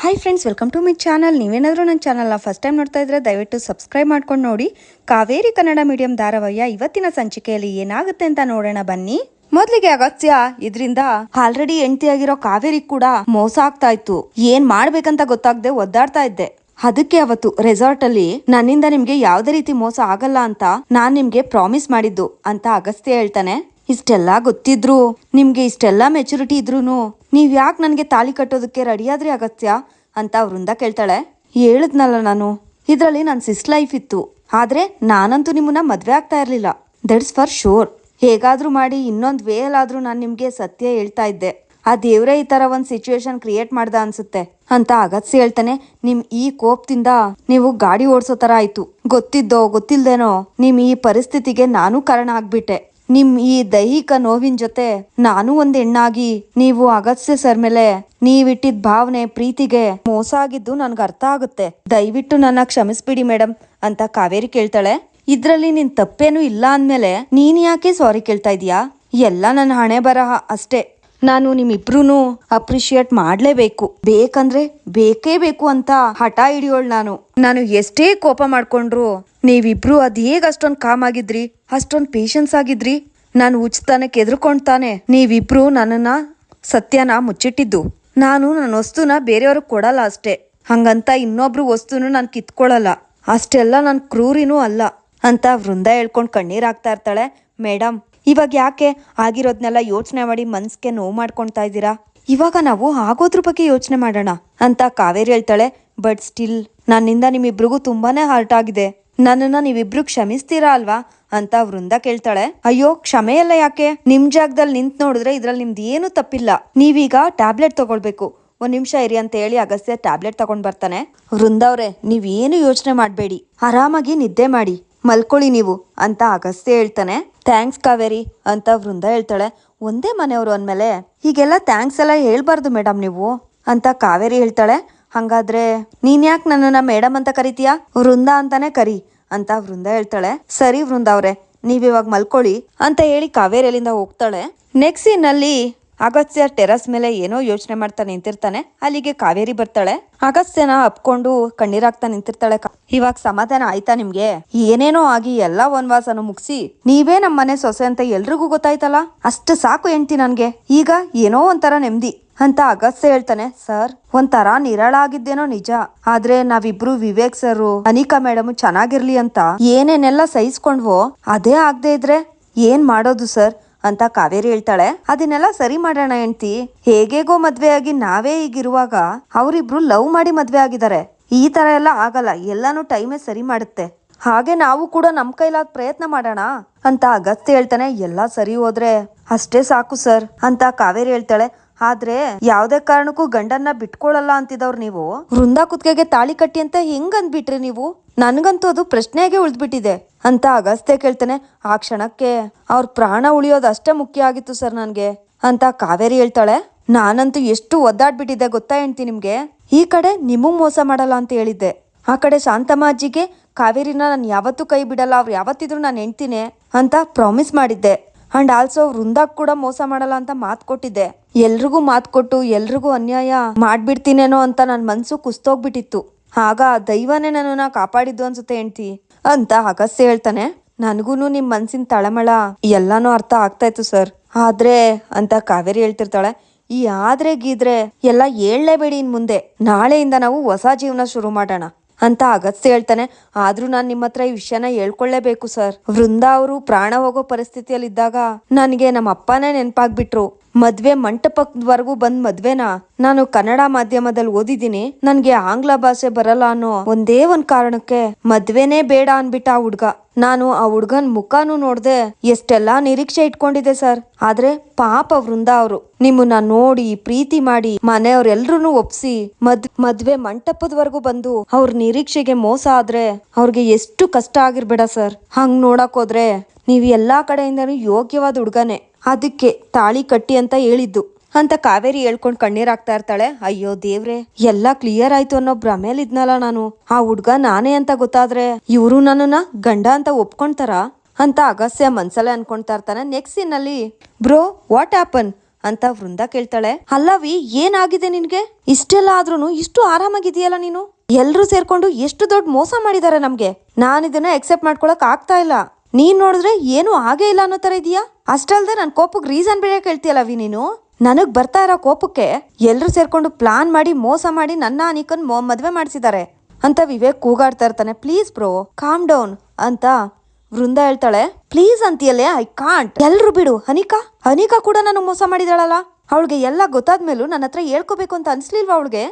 Hi friends welcome to my channel ನೀವೇನಾದರೂ ನನ್ನ ಚಾನಲ್ನ ಫಸ್ಟ್ ಟೈಮ್ ನೋಡ್ತಾ ಇದ್ರೆ ದಯವಿಟ್ಟು ಸಬ್ಸ್ಕ್ರೈಬ್ ಮಾಡ್ಕೊಂಡು ನೋಡಿ. ಕಾವೇರಿ ಕನ್ನಡ ಮೀಡಿಯಂ ಧಾರಾವಾಹಿಯ ಇವತ್ತಿನ ಸಂಚಿಕೆಯಲ್ಲಿ ಏನಾಗುತ್ತೆ ಅಂತ ನೋಡೋಣ ಬನ್ನಿ. ಮೊದಲಿಗೆ ಅಗತ್ಯ, ಇದರಿಂದ ಆಲ್ರೆಡಿ ಹೆಂಡತಿಯಾಗಿರೋ ಕಾವೇರಿ ಕೂಡ ಮೋಸ ಆಗ್ತಾ ಇತ್ತು. ಏನ್ ಮಾಡ್ಬೇಕಂತ ಗೊತ್ತಾಗದೆ ಒದ್ದಾಡ್ತಾ ಇದ್ದೆ. ಅದಕ್ಕೆ ಅವತ್ತು ರೆಸಾರ್ಟ್ ಅಲ್ಲಿ ನನ್ನಿಂದ ನಿಮ್ಗೆ ಯಾವ್ದೇ ರೀತಿ ಮೋಸ ಆಗಲ್ಲ ಅಂತ ನಾನ್ ನಿಮ್ಗೆ ಪ್ರಾಮಿಸ್ ಮಾಡಿದ್ದು ಅಂತ ಅಗಸ್ತ್ಯ ಹೇಳ್ತಾನೆ. ಇಷ್ಟೆಲ್ಲ ಗೊತ್ತಿದ್ರು? ನಿಮ್ಗೆ ಇಷ್ಟೆಲ್ಲ ಮೆಚುರಿಟಿ ಇದ್ರೂ ನೀವ್ ಯಾಕೆ ನನಗೆ ತಾಳಿ ಕಟ್ಟೋದಕ್ಕೆ ರೆಡಿಯಾದ್ರಿ ಅಗತ್ಯ? ಅಂತ ವೃಂದ ಕೇಳ್ತಾಳೆ. ಹೇಳಿದ್ನಲ್ಲ ನಾನು. ಇದರಲ್ಲಿ ನನ್ನ ಸಿಸ್ ಲೈಫ್ ಇತ್ತು. ಆದ್ರೆ ನಾನಂತೂ ನಿಮ್ಮನ್ನ ಮದ್ವೆ ಆಗ್ತಾ ಇರಲಿಲ್ಲ. ದಟ್ಸ್ ಫಾರ್ ಶೋರ್ ಹೇಗಾದ್ರೂ ಮಾಡಿ ಇನ್ನೊಂದು ವೇ ಅಲ್ಲಾದ್ರೂ ನಾನು ನಿಮ್ಗೆ ಸತ್ಯ ಹೇಳ್ತಾ ಇದ್ದೆ. ಆ ದೇವ್ರೇ ಈ ತರ ಒಂದ್ ಸಿಚುವೇಶನ್ ಕ್ರಿಯೇಟ್ ಮಾಡ್ದ ಅನ್ಸುತ್ತೆ ಅಂತ ಅಗತ್ಸಿ ಹೇಳ್ತಾನೆ. ನಿಮ್ ಈ ಕೋಪದಿಂದ ನೀವು ಗಾಡಿ ಓಡಿಸೋ ತರ ಆಯ್ತು. ಗೊತ್ತಿದ್ದೋ ಗೊತ್ತಿಲ್ದೇನೋ ನಿಮ್ ಈ ಪರಿಸ್ಥಿತಿಗೆ ನಾನು ಕಾರಣ ಆಗ್ಬಿಟ್ಟೆ. ನಿಮ್ ಈ ದೈಹಿಕ ನೋವಿನ ಜೊತೆ ನಾನು ಒಂದ್ ಹೆಣ್ಣಾಗಿ, ನೀವು ಅಗತ್ಯ ಸರ್ ಮೇಲೆ ನೀವಿಟ್ಟಿದ್ ಭಾವನೆ ಪ್ರೀತಿಗೆ ಮೋಸ ಆಗಿದ್ದು ನನ್ಗೆ ಅರ್ಥ ಆಗುತ್ತೆ. ದಯವಿಟ್ಟು ನನ್ನ ಕ್ಷಮಿಸ್ಬಿಡಿ ಮೇಡಮ್ ಅಂತ ಕಾವೇರಿ ಕೇಳ್ತಾಳೆ. ಇದ್ರಲ್ಲಿ ನಿನ್ ತಪ್ಪೇನು ಇಲ್ಲ ಅಂದ್ಮೇಲೆ ನೀನ್ ಯಾಕೆ ಸಾರಿ ಕೇಳ್ತಾ ಇದೀಯಾ ಎಲ್ಲ ನನ್ನ ಹಣೆ ಬರಹ ಅಷ್ಟೇ. ನಾನು ನಿಮ್ಮಿಬ್ರು ಅಪ್ರಿಶಿಯೇಟ್ ಮಾಡ್ಲೇಬೇಕು. ಬೇಕಂದ್ರೆ ಬೇಕೇ ಬೇಕು ಅಂತ ಹಠ ಹಿಡಿಯೋಳ್ ನಾನು. ನಾನು ಎಷ್ಟೇ ಕೋಪ ಮಾಡ್ಕೊಂಡ್ರು ನೀವಿಬ್ರು ಅದ್ ಹೇಗ್ ಅಷ್ಟೊಂದ್ ಕಾಮ್ ಆಗಿದ್ರಿ? ಅಷ್ಟೊಂದ್ ಪೇಷನ್ಸ್ ಆಗಿದ್ರಿ? ನಾನು ಉಚಿತನಕ್ಕೆ ಎದ್ರುಕೊಂಡ್ತಾನೆ. ನೀವಿಬ್ರು ನನ್ನನ್ನ ಸತ್ಯನ ಮುಚ್ಚಿಟ್ಟಿದ್ದು. ನಾನು ನನ್ನ ವಸ್ತುನ ಬೇರೆಯವ್ರಿಗೆ ಕೊಡಲ್ಲ ಅಷ್ಟೇ. ಹಂಗಂತ ಇನ್ನೊಬ್ರು ವಸ್ತುನು ನಾನು ಕಿತ್ಕೊಳ್ಳಲ್ಲ ಅಷ್ಟೆಲ್ಲ ನಾನು ಕ್ರೂರಿನೂ ಅಲ್ಲ. ಅಂತ ವೃಂದ ಹೇಳ್ಕೊಂಡು ಕಣ್ಣೀರಾಗ್ತಾ ಇರ್ತಾಳೆ. ಮೇಡಮ್ ಇವಾಗ ಯಾಕೆ ಆಗಿರೋದ್ನೆಲ್ಲ ಯೋಚನೆ ಮಾಡಿ ಮನ್ಸ್ಗೆ ನೋವು ಮಾಡ್ಕೊಳ್ತಾ ಇದ್ದೀರಾ? ಇವಾಗ ನಾವು ಆಗೋದ್ರ ಬಗ್ಗೆ ಯೋಚನೆ ಮಾಡೋಣ. ಅಂತ ಕಾವೇರಿ ಹೇಳ್ತಾಳೆ. ಬಟ್ ಸ್ಟಿಲ್ ನನ್ನಿಂದ ನಿಮ್ಮಿಬ್ರಿಗೂ ತುಂಬಾನೇ ಹಾರ್ಟ್ ಆಗಿದೆ. ನನ್ನನ್ನ ನೀವಿಬ್ರು ಕ್ಷಮಿಸ್ತೀರಾ ಅಲ್ವಾ? ಅಂತ ವೃಂದ ಕೇಳ್ತಾಳೆ. ಅಯ್ಯೋ, ಕ್ಷಮೆ ಎಲ್ಲ ಯಾಕೆ? ನಿಮ್ ಜಾಗದಲ್ಲಿ ನಿಂತ್ ನೋಡಿದ್ರೆ ಇದ್ರಲ್ಲಿ ನಿಮ್ದು ಏನು ತಪ್ಪಿಲ್ಲ. ನೀವೀಗ ಟ್ಯಾಬ್ಲೆಟ್ ತಗೊಳ್ಬೇಕು. ಒಂದ್ ನಿಮಿಷ ಇರಿ ಅಂತ ಹೇಳಿ ಅಗಸ್ತ್ಯ ಟ್ಯಾಬ್ಲೆಟ್ ತಗೊಂಡ್ ಬರ್ತಾನೆ. ವೃಂದ ಅವ್ರೆ ನೀವೇನು ಯೋಚನೆ ಮಾಡಬೇಡಿ. ಆರಾಮಾಗಿ ನಿದ್ದೆ ಮಾಡಿ. ಮಲ್ಕೊಳ್ಳಿ ನೀವು ಅಂತ ಅಗಸ್ತ್ಯ ಹೇಳ್ತಾನೆ. ಥ್ಯಾಂಕ್ಸ್ ಕಾವೇರಿ ಅಂತ ವೃಂದ ಹೇಳ್ತಾಳೆ. ಒಂದೇ ಮನೆಯವರು ಅಂದ್ಮೇಲೆ ಹೀಗೆಲ್ಲ ಥ್ಯಾಂಕ್ಸ್ ಎಲ್ಲ ಹೇಳ್ಬಾರ್ದು ಮೇಡಮ್ ನೀವು ಅಂತ ಕಾವೇರಿ ಹೇಳ್ತಾಳೆ. ಹಂಗಾದ್ರೆ ನೀನ್ ಯಾಕ್ ನನ್ನನ್ನ ಮೇಡಮ್ ಅಂತ ಕರಿತೀಯಾ? ವೃಂದ ಅಂತಾನೆ ಕರಿ ಅಂತ ವೃಂದ ಹೇಳ್ತಾಳೆ. ಸರಿ ವೃಂದ ಅವ್ರೆ ನೀವಿವಾಗ ಮಲ್ಕೊಳ್ಳಿ ಅಂತ ಹೇಳಿ ಕಾವೇರಿ ಅಲ್ಲಿಂದ ಹೋಗ್ತಾಳೆ. ನೆಕ್ಸ್ಟ್ ಸೀನ್ ಅಲ್ಲಿ ಅಗಸ್ತ್ಯ ಟೆರಸ್ ಮೇಲೆ ಏನೋ ಯೋಚನೆ ಮಾಡ್ತಾ ನಿಂತಿರ್ತಾನೆ. ಅಲ್ಲಿಗೆ ಕಾವೇರಿ ಬರ್ತಾಳೆ. ಅಗಸ್ತ್ಯನ ಅಪ್ಕೊಂಡು ಕಣ್ಣೀರಾಗ್ತಾ ನಿಂತಿರ್ತಾಳೆ ಇವಾಗ ಸಮಾಧಾನ ಆಯ್ತಾ ನಿಮ್ಗೆ? ಏನೇನೋ ಆಗಿ ಎಲ್ಲಾ ವನವಾಸನು ಮುಗಿಸಿ ನೀವೇ ನಮ್ಮನೆ ಸೊಸೆ ಅಂತ ಎಲ್ರಿಗೂ ಗೊತ್ತಾಯ್ತಲ್ಲ? ಅಷ್ಟು ಸಾಕು ಹೆಂಡ್ತಿ ನನ್ಗೆ. ಈಗ ಏನೋ ಒಂಥರ ನೆಮ್ಮದಿ ಅಂತ ಅಗಸ್ತ್ಯ ಹೇಳ್ತಾನೆ, ಸರ್, ಒಂಥರ ನಿರಾಳಾಗಿದ್ದೇನೋ ನಿಜ. ಆದ್ರೆ ನಾವಿಬ್ರು ವಿವೇಕ್ ಸರ್ ಅನಿಕಾ ಮೇಡಮ್ ಚೆನ್ನಾಗಿರ್ಲಿ ಅಂತ ಏನೇನೆಲ್ಲ ಸಹಿಸ್ಕೊಂಡ್ವೋ, ಅದೇ ಆಗದೆ ಇದ್ರೆ ಏನ್ ಮಾಡೋದು ಸರ್? ಅಂತ ಕಾವೇರಿ ಹೇಳ್ತಾಳೆ. ಅದನ್ನೆಲ್ಲ ಸರಿ ಮಾಡೋಣ ಹೆಂಡ್ತಿ. ಹೇಗೇಗೋ ಮದ್ವೆ ಆಗಿ ನಾವೇ ಈಗಿರುವಾಗ ಅವರಿಬ್ರು ಲವ್ ಮಾಡಿ ಮದ್ವೆ ಆಗಿದ್ದಾರೆ. ಈ ತರ ಎಲ್ಲ ಆಗಲ್ಲ, ಎಲ್ಲಾನು ಟೈಮೇ ಸರಿ ಮಾಡುತ್ತೆ. ಹಾಗೆ ನಾವು ಕೂಡ ನಮ್ ಕೈಲಾದ ಪ್ರಯತ್ನ ಮಾಡೋಣ. ಅಂತ ಅಗಸ್ತ್ಯ ಹೇಳ್ತಾನೆ. ಎಲ್ಲಾ ಸರಿ ಹೋದ್ರೆ ಅಷ್ಟೇ ಸಾಕು ಸರ್, ಅಂತ ಕಾವೇರಿ ಹೇಳ್ತಾಳೆ. ಆದ್ರೆ ಯಾವ್ದೇ ಕಾರಣಕ್ಕೂ ಗಂಡನ್ನ ಬಿಟ್ಕೊಳಲ್ಲ ಅಂತಿದವ್ರು ನೀವು. ವೃಂದಾ ಕುತ್ಕೆಗೆ ತಾಳಿ ಕಟ್ಟಿ ಅಂತ ಹೆಂಗ್ ಅಂದ್ಬಿಟ್ರಿ ನೀವು. ನನ್ಗಂತೂ ಅದು ಪ್ರಶ್ನೆಗೆ ಉಳ್ದ್ಬಿಟ್ಟಿದೆ. ಅಂತ ಅಗಸ್ತೆ ಕೇಳ್ತಾನೆ, ಆ ಕ್ಷಣಕ್ಕೆ ಅವ್ರ ಪ್ರಾಣ ಉಳಿಯೋದು ಅಷ್ಟೇ ಮುಖ್ಯ ಆಗಿತ್ತು ಸರ್ ನನ್ಗೆ, ಅಂತ ಕಾವೇರಿ ಹೇಳ್ತಾಳೆ. ನಾನಂತೂ ಎಷ್ಟು ಒದ್ದಾಡ್ಬಿಟ್ಟಿದ್ದೆ ಗೊತ್ತಾ ಹೇಳ್ತಿ ನಿಮ್ಗೆ? ಈ ಕಡೆ ನಿಮಗ್ ಮೋಸ ಮಾಡಲ್ಲ ಅಂತ ಹೇಳಿದ್ದೆ. ಆ ಕಡೆ ಶಾಂತಮ್ಮ ಅಜ್ಜಿಗೆ, ಕಾವೇರಿನ ನಾನು ಯಾವತ್ತೂ ಕೈ ಬಿಡಲ್ಲ, ಅವ್ರು ಯಾವತ್ತಿದ್ರು ನಾನು ಹೆಣ್ತೀನಿ ಅಂತ ಪ್ರಾಮಿಸ್ ಮಾಡಿದ್ದೆ. ಅಂಡ್ ಆಲ್ಸೋ ವೃಂದಾಕ್ ಕೂಡ ಮೋಸ ಮಾಡಲ್ಲ ಅಂತ ಮಾತು ಕೊಟ್ಟಿದ್ದೆ. ಎಲ್ರಿಗೂ ಮಾತು ಕೊಟ್ಟು, ಎಲ್ರಿಗೂ ಅನ್ಯಾಯ ಮಾಡ್ಬಿಡ್ತೀನೇನೋ ಅಂತ ನನ್ನ ಮನ್ಸು ಕುಸ್ತೋಗ್ಬಿಟ್ಟಿತ್ತು. ಆಗ ದೈವನೇ ನನ್ನನ್ನ ಕಾಪಾಡಿದ್ದು ಅನ್ಸುತ್ತೆ ಹೆಂಡ್ತಿ. ಅಂತ ಅಗಸ್ತ್ಯ ಹೇಳ್ತಾನೆ. ನನಗೂ ನಿಮ್ ಮನ್ಸಿನ ತಳಮಳ ಎಲ್ಲಾನು ಅರ್ಥ ಆಗ್ತಾ ಇತ್ತು ಸರ್. ಆದ್ರೆ, ಅಂತ ಕಾವೇರಿ ಹೇಳ್ತಿರ್ತಾಳೆ, ಈ ಆದ್ರೆ ಗೀದ್ರೆ ಎಲ್ಲ ಹೇಳಲೇಬೇಡಿ ಇನ್ ಮುಂದೆ. ನಾಳೆಯಿಂದ ನಾವು ಹೊಸ ಜೀವನ ಶುರು ಮಾಡೋಣ. ಅಂತ ಅಗತ್ಯ ಹೇಳ್ತಾನೆ. ಆದ್ರೂ ನಾನು ನಿಮ್ಮ ಹತ್ರ ಈ ವಿಷಯನ ಹೇಳ್ಕೊಳ್ಳೇಬೇಕು, ಸರ್. ವೃಂದಾ ಅವರು ಪ್ರಾಣ ಹೋಗೋ ಪರಿಸ್ಥಿತಿಯಲ್ಲಿದ್ದಾಗ ನನಗೆ ನಮ್ಮ ಅಪ್ಪನೇ ನೆನಪಾಗ್ಬಿಟ್ರು. ಮದ್ವೆ ಮಂಟಪದವರೆಗೂ ಬಂದ್ ಮದ್ವೆನಾ? ನಾನು ಕನ್ನಡ ಮಾಧ್ಯಮದಲ್ಲಿ ಓದಿದ್ದೀನಿ. ನನ್ಗೆ ಆಂಗ್ಲ ಭಾಷೆ ಬರಲ್ಲ ಅನ್ನೋ ಒಂದೇ ಒಂದ್ ಕಾರಣಕ್ಕೆ ಮದ್ವೆನೇ ಬೇಡ ಅನ್ಬಿಟ್ಟ ಆ ಹುಡ್ಗ. ನಾನು ಆ ಹುಡ್ಗನ್ ಮುಖಾನು ನೋಡ್ದೆ ಎಷ್ಟೆಲ್ಲಾ ನಿರೀಕ್ಷೆ ಇಟ್ಕೊಂಡಿದ್ದೆ, ಸರ್. ಆದ್ರೆ ಪಾಪ ವೃಂದ ಅವರು. ನಿಮ್ಮನ್ನ ನೋಡಿ, ಪ್ರೀತಿ ಮಾಡಿ ಮನೆಯವ್ರೆಲ್ರೂ ಒಪ್ಸಿ, ಮದ್, ಮದ್ವೆ ಮಂಟಪದವರೆಗೂ ಬಂದು ಅವ್ರ ನಿರೀಕ್ಷೆಗೆ ಮೋಸ ಆದ್ರೆ ಅವ್ರಿಗೆ ಎಷ್ಟು ಕಷ್ಟ ಆಗಿರ್ಬೇಡ ಸರ್. ಹಂಗ್ ನೋಡಕ್ ಹೋದ್ರೆ ನೀವ್ ಎಲ್ಲಾ ಕಡೆಯಿಂದನೂ ಯೋಗ್ಯವಾದ ಹುಡ್ಗನೆ. ಅದಕ್ಕೆ ತಾಳಿ ಕಟ್ಟಿ ಅಂತ ಹೇಳಿದ್ದು. ಅಂತ ಕಾವೇರಿ ಹೇಳ್ಕೊಂಡ್ ಕಣ್ಣೀರಾಗ್ತಾ ಇರ್ತಾಳೆ. ಅಯ್ಯೋ ದೇವ್ರೆ, ಎಲ್ಲಾ ಕ್ಲಿಯರ್ ಆಯ್ತು ಅನ್ನೋ ಭ್ರಮೇಲಿದ್ನಲ್ಲ ನಾನು. ಆ ಹುಡ್ಗ ನಾನೇ ಅಂತ ಗೊತ್ತಾದ್ರೆ ಇವರು ನನ್ನನ್ನ ಗಂಡ ಅಂತ ಒಪ್ಕೊಂತಾರ ಅಂತ ಅಗಸ್ಯ ಮನ್ಸಲ್ಲೇ ಅನ್ಕೊಂತಾ ಇರ್ತಾನೆ. ನೆಕ್ಸ್ಟ್ ಸೀನ್ ಅಲ್ಲಿ, ಬ್ರೋ ವಾಟ್ ಆಪನ್ ಅಂತ ವೃಂದ ಕೇಳ್ತಾಳೆ. ಅಲ್ಲವಿ, ಏನಾಗಿದೆ ನಿನ್ಗೆ? ಇಷ್ಟೆಲ್ಲ ಆದ್ರೂ ಇಷ್ಟು ಆರಾಮಾಗಿದೆಯಲ್ಲ ನೀನು? ಎಲ್ಲರೂ ಸೇರ್ಕೊಂಡು ಎಷ್ಟು ದೊಡ್ಡ ಮೋಸ ಮಾಡಿದಾರೆ ನಮ್ಗೆ. ನಾನು ಇದನ್ನ ಎಕ್ಸೆಪ್ಟ್ ಮಾಡ್ಕೊಳಕ್ ಆಗ್ತಾ ಇಲ್ಲ. ನೀನ್ ನೋಡಿದ್ರೆ ಏನು ಆಗೇ ಇಲ್ಲ ಅನ್ನೋ ತರ ಇದೆಯಾ? ಅಷ್ಟಲ್ದೆ ನನ್ ಕೋಪಕ್ಕೆ ರೀಸನ್ ಬೇರೆ ಕೇಳ್ತೀಯಲ್ಲ ವಿ ನೀನು? ನನಗ್ ಬರ್ತಾ ಇರೋ ಕೋಪಕ್ಕೆ ಎಲ್ಲರೂ ಸೇರ್ಕೊಂಡು ಪ್ಲಾನ್ ಮಾಡಿ ಮೋಸ ಮಾಡಿ ನನ್ನ ಅನಿಕನ್ ಮದ್ವೆ ಮಾಡಿಸಿದ್ದಾರೆ ಅಂತ ವಿವೇಕ್ ಕೂಗಾಡ್ತಾ ಇರ್ತಾನೆ. ಪ್ಲೀಸ್ ಬ್ರೋ ಕಾಮ್ ಡೌನ್ ಅಂತ ವೃಂದ ಹೇಳ್ತಾಳೆ ಪ್ಲೀಸ್ ಅಂತೀಯಲ್ಲೇ ಐ ಕಾಂಟ್ ಎಲ್ರು ಬಿಡು ಅನಿಕಾ ಅನಿಕಾ ಕೂಡ ನಾನು ಮೋಸ ಮಾಡಿದಾಳಲ್ಲ? ಅವಳಿಗೆ ಎಲ್ಲ ಗೊತ್ತಾದ್ಮೇಲೂ ನನ್ನ ಹತ್ರ ಹೇಳ್ಕೋಬೇಕು ಅಂತ ಅನ್ಸ್ಲಿಲ್ವಾ ಅವಳಿಗೆ?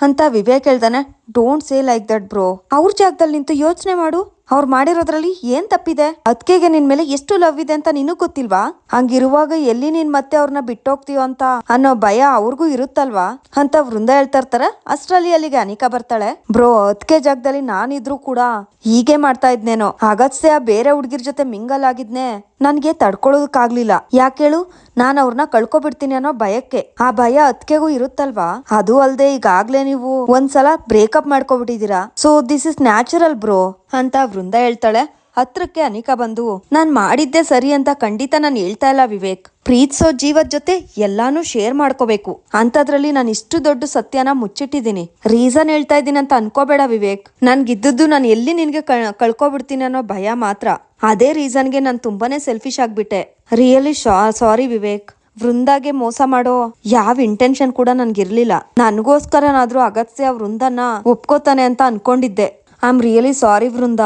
ಅಂತ ವಿವೇಕ್ ಹೇಳ್ತಾನೆ don't say like that bro ಅವ್ರ ಜಾಗದಲ್ಲಿ ನಿಂತು ಯೋಚನೆ ಮಾಡು. ಅವ್ರು ಮಾಡಿರೋದ್ರಲ್ಲಿ ಏನ್ ತಪ್ಪಿದೆ? ಅದ್ಕೆಗೆ ನಿನ್ ಮೇಲೆ ಎಷ್ಟು ಲವ್ ಇದೆ ಅಂತ ನಿನಗ್ ಗೊತ್ತಿಲ್ವಾ? ಹಂಗಿರುವಾಗ ಎಲ್ಲಿ ನೀನ್ ಮತ್ತೆ ಅವ್ರನ್ನ ಬಿಟ್ಟೋಗ್ತೀಯೋ ಅಂತ ಅನ್ನೋ ಭಯ ಅವ್ರಿಗೂ ಇರುತ್ತಲ್ವಾ? ಅಂತ ವೃಂದ ಹೇಳ್ತಾ ಇರ್ತಾರೆ. ಅಷ್ಟ್ರಲ್ಲಿ ಅಲ್ಲಿಗೆ ಅನಿಕಾ ಬರ್ತಾಳೆ. ಬ್ರೋ, ಅದ್ಕೆ ಜಾಗದಲ್ಲಿ ನಾನಿದ್ರು ಕೂಡ ಹೀಗೆ ಮಾಡ್ತಾ ಇದ್ನೇನೋ. ಅಗತ್ಯ ಬೇರೆ ಹುಡ್ಗಿರ್ ಜೊತೆ ಮಿಂಗಲ್ ಆಗಿದ್ನೆ. ನನ್ಗೆ ತಡ್ಕೊಳ್ಳೋದಕ್ಕಾಗ್ಲಿಲ್ಲ ಯಾಕೇಳು ನಾನ್ ಅವ್ರನ್ನ ಕಳ್ಕೊಬಿಡ್ತೀನಿ ಅನ್ನೋ ಭಯಕ್ಕೆ. ಆ ಭಯ ಅದ್ಕೆಗೂ ಇರುತ್ತಲ್ವಾ? ಅದು ಅಲ್ದೆ ಈಗಾಗ್ಲೇ ನೀವು ಒಂದ್ಸಲ breakup ಮಾಡ್ಕೊಬಿಟ್ಟಿದೀರಾ so this is natural bro. ಅಂತ ವೃಂದ ಹೇಳ್ತಾಳೆ. ಹತ್ರಕ್ಕೆ ಅನಿಕಾ ಬಂದು, ನಾನ್ ಮಾಡಿದ್ದೆ ಸರಿ ಅಂತ ಖಂಡಿತ ನಾನು ಹೇಳ್ತಾ ಇಲ್ಲ ವಿವೇಕ್. ಪ್ರೀತಿಸೋ ಜೀವದ ಜೊತೆ ಎಲ್ಲಾನು ಶೇರ್ ಮಾಡ್ಕೋಬೇಕು. ಅಂತದ್ರಲ್ಲಿ ನಾನು ಇಷ್ಟು ದೊಡ್ಡ ಸತ್ಯನ ಮುಚ್ಚಿಟ್ಟಿದ್ದೀನಿ. ರೀಸನ್ ಹೇಳ್ತಾ ಇದ್ದೀನಿ ಅಂತ ಅನ್ಕೋಬೇಡ ವಿವೇಕ್. ನನ್ಗಿದ್ದದ್ದು ನಾನು ಎಲ್ಲಿ ನಿನ್ಗೆ ಕಳ್- ಕಳ್ಕೊಬಿಡ್ತೀನಿ ಅನ್ನೋ ಭಯ ಮಾತ್ರ. ಅದೇ ರೀಸನ್ಗೆ ನಾನು ತುಂಬಾನೇ ಸೆಲ್ಫಿಶ್ ಆಗ್ಬಿಟ್ಟೆ. Really sorry Vivek. ವೃಂದಾಗೆ ಮೋಸ ಮಾಡೋ ಯಾವ ಇಂಟೆನ್ಷನ್ ಕೂಡ ನನ್ಗಿರ್ಲಿಲ್ಲ. ನನಗೋಸ್ಕರನಾದ್ರೂ ಅಗತ್ಯ ವೃಂದನ ಒಪ್ಕೋತಾನೆ ಅಂತ ಅನ್ಕೊಂಡಿದ್ದೆ. ಐ ಆಮ್ ರಿಯಲಿ ಸಾರಿ ವೃಂದ,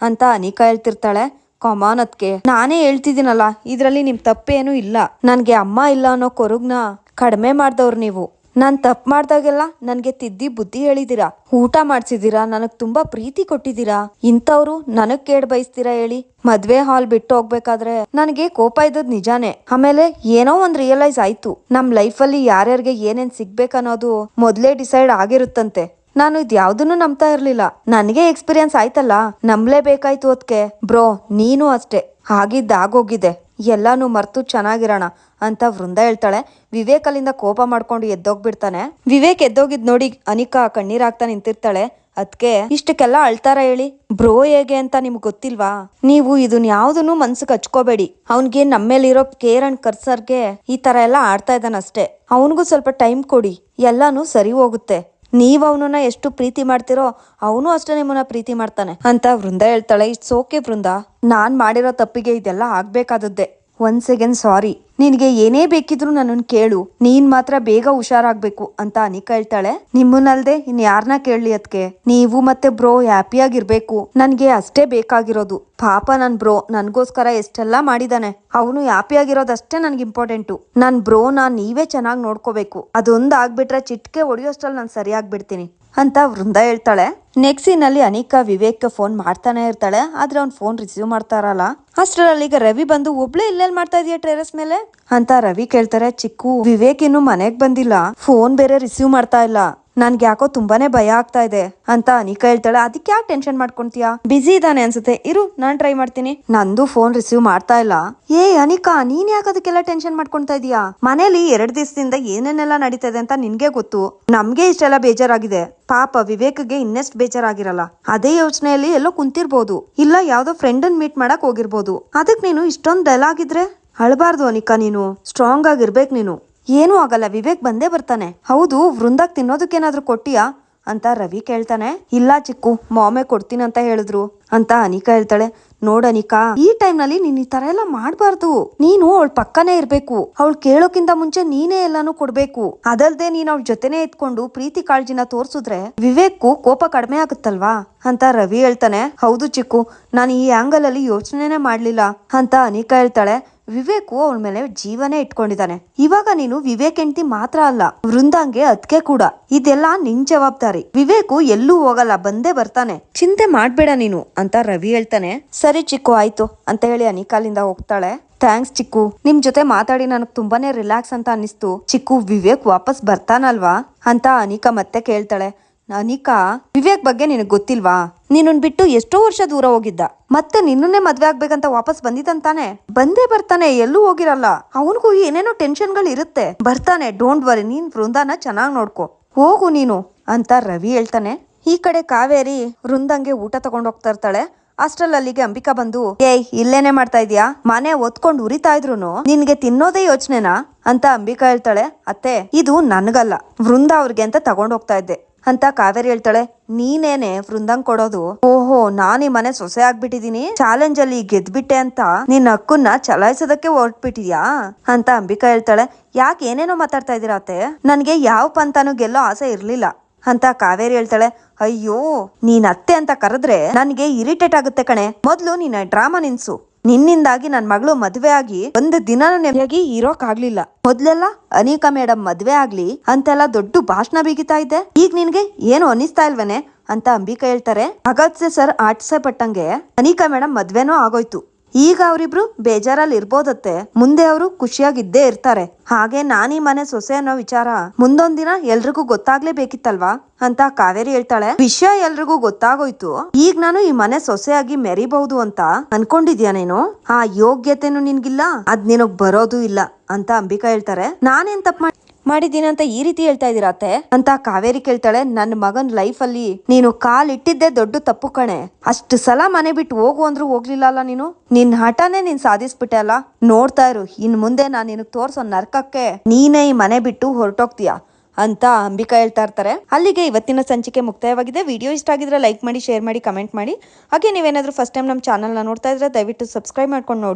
ಅಂತ ಅನಿಕಾ ಹೇಳ್ತಿರ್ತಾಳೆ ಕಾಮಾನ್ ಅದ್ಕೆ ನಾನೇ ಹೇಳ್ತಿದ್ದೀನಲ್ಲ, ಇದರಲ್ಲಿ ನಿಮ್ ತಪ್ಪೇನು ಇಲ್ಲ. ನನಗೆ ಅಮ್ಮ ಇಲ್ಲ ಅನ್ನೋ ಕೊರಗ್ನ ಕಡಿಮೆ ಮಾಡ್ದವ್ರು ನೀವು. ನಾನು ತಪ್ಪು ಮಾಡ್ದಾಗೆಲ್ಲ ನನಗೆ ತಿದ್ದಿ ಬುದ್ಧಿ ಹೇಳಿದ್ದೀರಾ ಊಟ ಮಾಡ್ಸಿದಿರಾ, ನನಗೆ ತುಂಬಾ ಪ್ರೀತಿ ಕೊಟ್ಟಿದ್ದೀರಾ ಇಂಥವ್ರು ನನಗೆ ಕೇಡ್ ಬಯಸ್ತೀರಾ ಹೇಳಿ ಮದ್ವೆ ಹಾಲ್ ಬಿಟ್ಟು ಹೋಗ್ಬೇಕಾದ್ರೆ ನನಗೆ ಕೋಪ ಇದ್ದದ್ ನಿಜಾನೇ. ಆಮೇಲೆ ಏನೋ ಒಂದ್ ರಿಯಲೈಸ್ ಆಯ್ತು. ನಮ್ ಲೈಫಲ್ಲಿ ಯಾರ್ಯಾರಿಗೆ ಏನೇನ್ ಸಿಗ್ಬೇಕನ್ನೋದು ಮೊದ್ಲೇ ಡಿಸೈಡ್ ಆಗಿರುತ್ತಂತೆ. ನಾನು ಇದ್ಯಾವ್ದನ್ನು ನಂಬ್ತಾ ಇರ್ಲಿಲ್ಲ. ನನಗೆ ಎಕ್ಸ್ಪೀರಿಯನ್ಸ್ ಆಯ್ತಲ್ಲ. ನಂಬ್ಲೇಬೇಕಾಯ್ತು ಅದಕ್ಕೆ ಬ್ರೋ, ನೀನು ಅಷ್ಟೇ. ಆಗಿದ್ದಾಗೋಗಿದೆ ಎಲ್ಲಾನು ಮರ್ತು ಚೆನ್ನಾಗಿರೋಣ ಅಂತ ವೃಂದ ಹೇಳ್ತಾಳೆ. ವಿವೇಕ್ ಅಲ್ಲಿಂದ ಕೋಪ ಮಾಡ್ಕೊಂಡು ಎದ್ದೋಗ್ಬಿಡ್ತಾನೆ. ವಿವೇಕ್ ಎದ್ದೋಗಿದ್ ನೋಡಿ ಅನಿಕಾ ಕಣ್ಣೀರಾಗ್ತಾ ನಿಂತಿರ್ತಾಳೆ. ಅದ್ಕೆ, ಇಷ್ಟಕ್ಕೆಲ್ಲ ಅಳ್ತಾರ ಹೇಳಿ. ಬ್ರೋ ಹೇಗೆ ಅಂತ ನಿಮ್ಗೆ ಗೊತ್ತಿಲ್ವಾ? ನೀವು ಇದನ್ನ ಯಾವ್ದನ್ನು ಮನ್ಸಿಗೆ ಹಚ್ಕೋಬೇಡಿ. ಅವನ್ಗೆ ನಮ್ಮೇಲಿರೋ ಕೇರ್ ಅಂಡ್ ಕರ್ಸರ್ಗೆ ಈ ತರ ಎಲ್ಲ ಆಡ್ತಾ ಇದ್ದಾನಷ್ಟೇ. ಅವನಿಗೂ ಸ್ವಲ್ಪ ಟೈಮ್ ಕೊಡಿ. ಎಲ್ಲಾನು ಸರಿ ಹೋಗುತ್ತೆ. ನೀವ್ ಅವನನ್ನ ಎಷ್ಟು ಪ್ರೀತಿ ಮಾಡ್ತಿರೋ ಅವನು ಅಷ್ಟೇ ನಿಮ್ಮನ್ನ ಪ್ರೀತಿ ಮಾಡ್ತಾನೆ. ಅಂತ ವೃಂದ ಹೇಳ್ತಾಳೆ, ಇಟ್ಸ್ ಓಕೆ ವೃಂದ. ನಾನ್ ಮಾಡಿರೋ ತಪ್ಪಿಗೆ ಇದೆಲ್ಲ ಆಗ್ಬೇಕಾದದ್ದೆ. ಒಂದ್ ಸೆಕೆಂಡ್ ಸಾರಿ ನಿನಗೆ ಏನೇ ಬೇಕಿದ್ರು ನನ್ನನ್ನು ಕೇಳು. ನೀನ್ ಮಾತ್ರ ಬೇಗ ಹುಷಾರಾಗ್ಬೇಕು ಅಂತ ಅನಿಕಾ ಹೇಳ್ತಾಳೆ. ನಿಮ್ಮನ್ನಲ್ದೆ ಇನ್ ಯಾರನ್ನ ಕೇಳಲಿ ಅದಕ್ಕೆ ನೀವು ಮತ್ತೆ ಬ್ರೋ ಹ್ಯಾಪಿಯಾಗಿರ್ಬೇಕು ನನ್ಗೆ ಅಷ್ಟೇ ಬೇಕಾಗಿರೋದು. ಪಾಪ ನನ್ ಬ್ರೋ, ನನ್ಗೋಸ್ಕರ ಎಷ್ಟೆಲ್ಲಾ ಮಾಡಿದಾನೆ. ಅವನು ಹ್ಯಾಪಿಯಾಗಿರೋದಷ್ಟೇ ನನ್ಗೆ ಇಂಪಾರ್ಟೆಂಟು ನನ್ ಬ್ರೋ ನಾನ್ ನೀವೇ ಚೆನ್ನಾಗಿ ನೋಡ್ಕೋಬೇಕು. ಅದೊಂದ್ ಆಗ್ಬಿಟ್ರೆ ಚಿಟ್ಕೆ ಹೊಡಿಯೋಷ್ಟ್ರಲ್ಲಿ ನಾನು ಸರಿಯಾಗ್ಬಿಡ್ತೀನಿ ಅಂತ ವೃಂದ ಹೇಳ್ತಾಳೆ. ನೆಕ್ಸ್ಟ್ ಸೀನಲ್ಲಿ ಅನಿಕಾ ವಿವೇಕ್ ಫೋನ್ ಮಾಡ್ತಾನೆ ಇರ್ತಾಳೆ. ಆದ್ರೆ ಅವ್ನ್ ಫೋನ್ ರಿಸೀವ್ ಮಾಡ್ತಾರಲ್ಲ. ಅಷ್ಟರಲ್ಲಿ ಈಗ ರವಿ ಬಂದು, ಒಬ್ಳೆ ಇಲ್ಲೆಲ್ ಮಾಡ್ತಾ ಇದೀಯ ಟೆರೆಸ್ ಮೇಲೆ? ಅಂತ ರವಿ ಕೇಳ್ತಾರೆ. ಚಿಕ್ಕು, ವಿವೇಕ್ ಇನ್ನು ಮನೆಗ್ ಬಂದಿಲ್ಲ. ಫೋನ್ ಬೇರೆ ರಿಸೀವ್ ಮಾಡ್ತಾ ಇಲ್ಲ. ನನ್ಗೆ ಯಾಕೋ ತುಂಬಾನೇ ಭಯ ಆಗ್ತಾ ಇದೆ ಅಂತ ಅನಿಕಾ ಹೇಳ್ತಾಳೆ. ಅದಕ್ಕೆ ಯಾಕೆ ಟೆನ್ಷನ್ ಮಾಡ್ಕೊಂತೀಯಾ? ಬಿಸಿ ಇದ್ದಾನೆ ಅನ್ಸುತ್ತೆ. ಇರು, ನಾನ್ ಟ್ರೈ ಮಾಡ್ತೀನಿ. ನಂದು ಫೋನ್ ರಿಸೀವ್ ಮಾಡ್ತಾ ಇಲ್ಲ. ಏ, ಅನಿಕಾ, ನೀನ್ ಯಾಕೆ ಅದಕ್ಕೆಲ್ಲ ಟೆನ್ಷನ್ ಮಾಡ್ಕೊಂತಾ ಇದೀಯಾ? ಮನೇಲಿ ಎರಡ್ ದಿವಸದಿಂದ ಏನೇನೆಲ್ಲ ನಡೀತಾ ಇದೆ ಅಂತ ನಿನ್ಗೆ ಗೊತ್ತು. ನಮ್ಗೆ ಇಷ್ಟೆಲ್ಲ ಬೇಜಾರಾಗಿದೆ. ಪಾಪ ವಿವೇಕ್ಗೆ ಇನ್ನೆಷ್ಟ್ ಬೇಜಾರಾಗಿರಲ್ಲ. ಅದೇ ಯೋಚನೆಯಲ್ಲಿ ಎಲ್ಲೋ ಕುಂತಿರ್ಬೋದು. ಇಲ್ಲ, ಯಾವ್ದೋ ಫ್ರೆಂಡನ್ ಮೀಟ್ ಮಾಡಕ್ ಹೋಗಿರ್ಬೋದು. ಅದಕ್ ನೀನು ಇಷ್ಟೊಂದ್ ಡಲ್ ಆಗಿದ್ರೆ? ಅಳಬಾರ್ದು ಅನಿಕಾ ನೀನು. ಸ್ಟ್ರಾಂಗ್ ಆಗಿರ್ಬೇಕು ನೀನು. ಏನೂ ಆಗಲ್ಲ, ವಿವೇಕ್ ಬಂದೇ ಬರ್ತಾನೆ. ಹೌದು, ವೃಂದಾಗ್ ತಿನ್ನೋದಕ್ಕೇನಾದ್ರೂ ಕೊಟ್ಟಿಯಾ? ಅಂತ ರವಿ ಕೇಳ್ತಾನೆ. ಇಲ್ಲ ಚಿಕ್ಕು, ಮಾಮೆ ಕೊಡ್ತೀನಂತ ಹೇಳಿದ್ರು. ಅಂತ ಅನಿಕಾ ಹೇಳ್ತಾಳೆ. ನೋಡ್ ಅನಿಕಾ, ಈ ಟೈಮ್ನಲ್ಲಿ ನೀನ್ ಈ ತರ ಎಲ್ಲ ಮಾಡ್ಬಾರ್ದು. ನೀನು ಅವಳ ಪಕ್ಕನೇ ಇರ್ಬೇಕು. ಅವಳು ಕೇಳೋಕ್ಕಿಂತ ಮುಂಚೆ ನೀನೇ ಎಲ್ಲಾನು ಕೊಡ್ಬೇಕು. ಅದಲ್ದೆ ನೀನ್ ಅವಳ ಜೊತೆನೆ ಇದ್ಕೊಂಡು ಪ್ರೀತಿ ಕಾಳಜಿನ ತೋರ್ಸಿದ್ರೆ ವಿವೇಕ್ಕು ಕೋಪ ಕಡಿಮೆ ಆಗುತ್ತಲ್ವಾ? ಅಂತ ರವಿ ಹೇಳ್ತಾನೆ. ಹೌದು ಚಿಕ್ಕು, ನಾನು ಈ ಆಂಗಲ್ ಅಲ್ಲಿ ಯೋಚನೆನೇ ಮಾಡ್ಲಿಲ್ಲ. ಅಂತ ಅನಿಕಾ ಹೇಳ್ತಾಳೆ. ವಿವೇಕು ಅವಳ ಮೇಲೆ ಜೀವನೇ ಇಟ್ಕೊಂಡಿದ್ದಾನೆ. ಇವಾಗ ನೀನು ವಿವೇಕ್ ಹೆಂಡತಿ ಮಾತ್ರ ಅಲ್ಲ, ವೃಂದಾಂಗೆ ಅದ್ಕೆ ಕೂಡ. ಇದೆಲ್ಲ ನಿನ್ ಜವಾಬ್ದಾರಿ. ವಿವೇಕು ಎಲ್ಲೂ ಹೋಗಲ್ಲ, ಬಂದೇ ಬರ್ತಾನೆ. ಚಿಂತೆ ಮಾಡ್ಬೇಡ ನೀನು ಅಂತ ರವಿ ಹೇಳ್ತಾನೆ. ಸರಿ ಚಿಕ್ಕು, ಆಯ್ತು ಅಂತ ಹೇಳಿ ಅನಿಕಾಲಿಂದ ಹೋಗ್ತಾಳೆ. ಥ್ಯಾಂಕ್ಸ್ ಚಿಕ್ಕು. ನಿಮ್ ಜೊತೆ ಮಾತಾಡಿ ನನಗ್ ತುಂಬಾನೇ ರಿಲ್ಯಾಕ್ಸ್ ಅಂತ ಅನಿಸ್ತು ಚಿಕ್ಕು, ವಿವೇಕ್ ವಾಪಸ್ ಬರ್ತಾನಲ್ವಾ ಅಂತ ಅನಿಕಾ ಮತ್ತೆ ಕೇಳ್ತಾಳೆ. ಅನಿಕಾ ವಿವೇಕ್ ಬಗ್ಗೆ ನಿನಗ್ ಗೊತ್ತಿಲ್ವಾ? ನೀನನ್ ಬಿಟ್ಟು ಎಷ್ಟೋ ವರ್ಷ ದೂರ ಹೋಗಿದ್ದ. ಮತ್ತೆ ನಿನ್ನನ್ನೇ ಮದ್ವೆ ಆಗ್ಬೇಕಂತ ವಾಪಸ್ ಬಂದಿದ್ದಂತಾನೆ? ಬಂದೇ ಬರ್ತಾನೆ, ಎಲ್ಲೂ ಹೋಗಿರಲ್ಲ. ಅವನಿಗೂ ಏನೇನೋ ಟೆನ್ಷನ್ಗಳು ಇರುತ್ತೆ. ಬರ್ತಾನೆ, ಡೋಂಟ್ ವರಿ, ನೀನ್ ವೃಂದಾನ ಚೆನ್ನಾಗ್ ನೋಡ್ಕೊ. ಹೋಗು ನೀನು, ಅಂತ ರವಿ ಹೇಳ್ತಾನೆ. ಈ ಕಡೆ ಕಾವೇರಿ ವೃಂದಂಗೆ ಊಟ ತಗೊಂಡ್ ಹೋಗ್ತಾ ಇರ್ತಾಳೆ. ಅಷ್ಟ್ರಲ್ಲಿ ಅಲ್ಲಿಗೆ ಅಂಬಿಕಾ ಬಂದು, ಏಯ್, ಇಲ್ಲೇನೆ ಮಾಡ್ತಾ ಇದೀಯಾ? ಮನೆ ಒತ್ಕೊಂಡು ಉರಿತಾ ಇದ್ರು ನಿನ್ಗೆ ತಿನ್ನೋದೇ ಯೋಚನೆನಾ? ಅಂತ ಅಂಬಿಕಾ ಹೇಳ್ತಾಳೆ. ಅತ್ತೆ, ಇದು ನನ್ಗಲ್ಲ. ವೃಂದ ಅವ್ರಿಗೆ ಅಂತ ತಗೊಂಡ್ ಹೋಗ್ತಾ ಇದ್ದೆ. ಅಂತ ಕಾವೇರಿ ಹೇಳ್ತಾಳೆ, ನೀನೇನೆ ವೃಂದಂಗ್ ಕೊಡೋದು? ಓಹೋ, ನಾನ್ ಈ ಮನೆ ಸೊಸೆ ಆಗ್ಬಿಟ್ಟಿದೀನಿ ಚಾಲೆಂಜ್ ಅಲ್ಲಿ ಗೆದ್ಬಿಟ್ಟೆ ಅಂತ ನಿನ್ನ ಹಕ್ಕನ್ನ ಚಲಾಯಿಸೋದಕ್ಕೆ ಹೊರಟ್ಬಿಟ್ಟಿದ್ಯಾ? ಅಂತ ಅಂಬಿಕಾ ಹೇಳ್ತಾಳೆ, ಯಾಕೆ ಏನೇನೋ ಮಾತಾಡ್ತಾ ಇದೀರಾ ಅತ್ತೆ? ನನ್ಗೆ ಯಾವ ಪಂತನೂ ಗೆಲ್ಲೋ ಆಸೆ ಇರ್ಲಿಲ್ಲ. ಅಂತ ಕಾವೇರಿ ಹೇಳ್ತಾಳೆ, ಅಯ್ಯೋ, ನೀನ್ ಅತ್ತೆ ಅಂತ ಕರೆದ್ರೆ ನನ್ಗೆ ಇರಿಟೇಟ್ ಆಗುತ್ತೆ ಕಣೆ. ಮೊದ್ಲು ನಿನ್ನ ಡ್ರಾಮಾ ನಿನ್ಸು. ನಿನ್ನಿಂದಾಗಿ ನನ್ ಮಗಳು ಮದ್ವೆ ಆಗಿ ಒಂದು ದಿನ ನೆಮ್ಮದಿಯಾಗಿ ಇರೋಕ್ ಆಗ್ಲಿಲ್ಲ ಮೊದ್ಲೆಲ್ಲ, ಅನಿಕಾ ಮೇಡಮ್ ಮದ್ವೆ ಆಗ್ಲಿ, ಅಂತೆಲ್ಲ ದೊಡ್ಡ ಭಾಷಣ ಬೀಗಿತಾ ಇದ್ದೆ. ಈಗ ನಿನ್ಗೆ ಏನು ಅನಿಸ್ತಾ ಇಲ್ವೇನೆ? ಅಂತ ಅಂಬಿಕಾ ಹೇಳ್ತಾರೆ. ಅಗತ್ಯ ಸರ್ ಆಟ್ಸೆ ಪಟ್ಟಂಗೆ ಅನಿಕಾ ಮೇಡಮ್ ಮದ್ವೆನೂ ಆಗೋಯ್ತು. ಈಗ ಅವರಿಬ್ರು ಬೇಜಾರಲ್ಲಿ ಇರ್ಬೋದತ್ತೆ ಮುಂದೆ ಅವರು ಖುಷಿಯಾಗಿದ್ದೇ ಇರ್ತಾರೆ. ಹಾಗೆ ನಾನೀ ಮನೆ ಸೊಸೆ ಅನ್ನೋ ವಿಚಾರ ಮುಂದೊಂದ್ ದಿನ ಎಲ್ರಿಗೂ ಗೊತ್ತಾಗ್ಲೇಬೇಕಿತ್ತಲ್ವಾ? ಅಂತ ಕಾವೇರಿ ಹೇಳ್ತಾಳೆ. ವಿಷಯ ಎಲ್ರಿಗೂ ಗೊತ್ತಾಗೋಯ್ತು. ಈಗ ನಾನು ಈ ಮನೆ ಸೊಸೆಯಾಗಿ ಮೆರಿಬಹುದು ಅಂತ ಅನ್ಕೊಂಡಿದ್ಯಾ ನೀನು? ಆ ಯೋಗ್ಯತೆನು ನಿನ್ಗಿಲ್ಲ ಅದ್ ನಿನಗ್ ಬರೋದು ಇಲ್ಲ ಅಂತ ಅಂಬಿಕಾ ಹೇಳ್ತಾರೆ. ನಾನೇನ್ ತಪ್ಪು ಮಾಡಿ ಮಾಡಿದ್ದೀನಿ ಅಂತ ಈ ರೀತಿ ಹೇಳ್ತಾ ಇದ್ದೀರಾ ಅತ್ತೆ? ಅಂತ ಕಾವೇರಿ ಕೇಳ್ತಾಳೆ. ನನ್ನ ಮಗನ್ ಲೈಫ್ ಅಲ್ಲಿ ನೀನು ಕಾಲ್ ಇಟ್ಟಿದ್ದೆ ದೊಡ್ಡ ತಪ್ಪು ಕಣೆ. ಅಷ್ಟು ಸಲ ಮನೆ ಬಿಟ್ಟು ಹೋಗು ಅಂದ್ರೂ ಹೋಗ್ಲಿಲ್ಲ ಅಲ್ಲ ನೀನು? ನಿನ್ ಹಠನೇ ನೀನ್ ಸಾಧಿಸ್ಬಿಟ್ಟೆ ಅಲ್ಲ? ನೋಡ್ತಾ ಇರು, ಇನ್ ಮುಂದೆ ನಾನ್ ನಿನಗ್ ತೋರ್ಸೋ ನರ್ಕಕ್ಕೆ ನೀನೇ ಈ ಮನೆ ಬಿಟ್ಟು ಹೊರಟೋಗ್ತೀಯ? ಅಂತ ಅಂಬಿಕಾ ಹೇಳ್ತಾ ಇರ್ತಾರೆ. ಅಲ್ಲಿಗೆ ಇವತ್ತಿನ ಸಂಚಿಕೆ ಮುಕ್ತಾಯವಾಗಿದೆ. ವಿಡಿಯೋ ಇಷ್ಟ ಆಗಿದ್ರೆ ಲೈಕ್ ಮಾಡಿ, ಶೇರ್ ಮಾಡಿ, ಕಮೆಂಟ್ ಮಾಡಿ. ಹಾಗೆ ನೀವೇನಾದ್ರೂ ಫಸ್ಟ್ ಟೈಮ್ ನಮ್ಮ ಚಾನಲ್ನ ನೋಡ್ತಾ ಇದ್ರೆ ದಯವಿಟ್ಟು ಸಬ್ಸ್ಕ್ರೈಬ್ ಮಾಡ್ಕೊಂಡು ನೋಡಿ.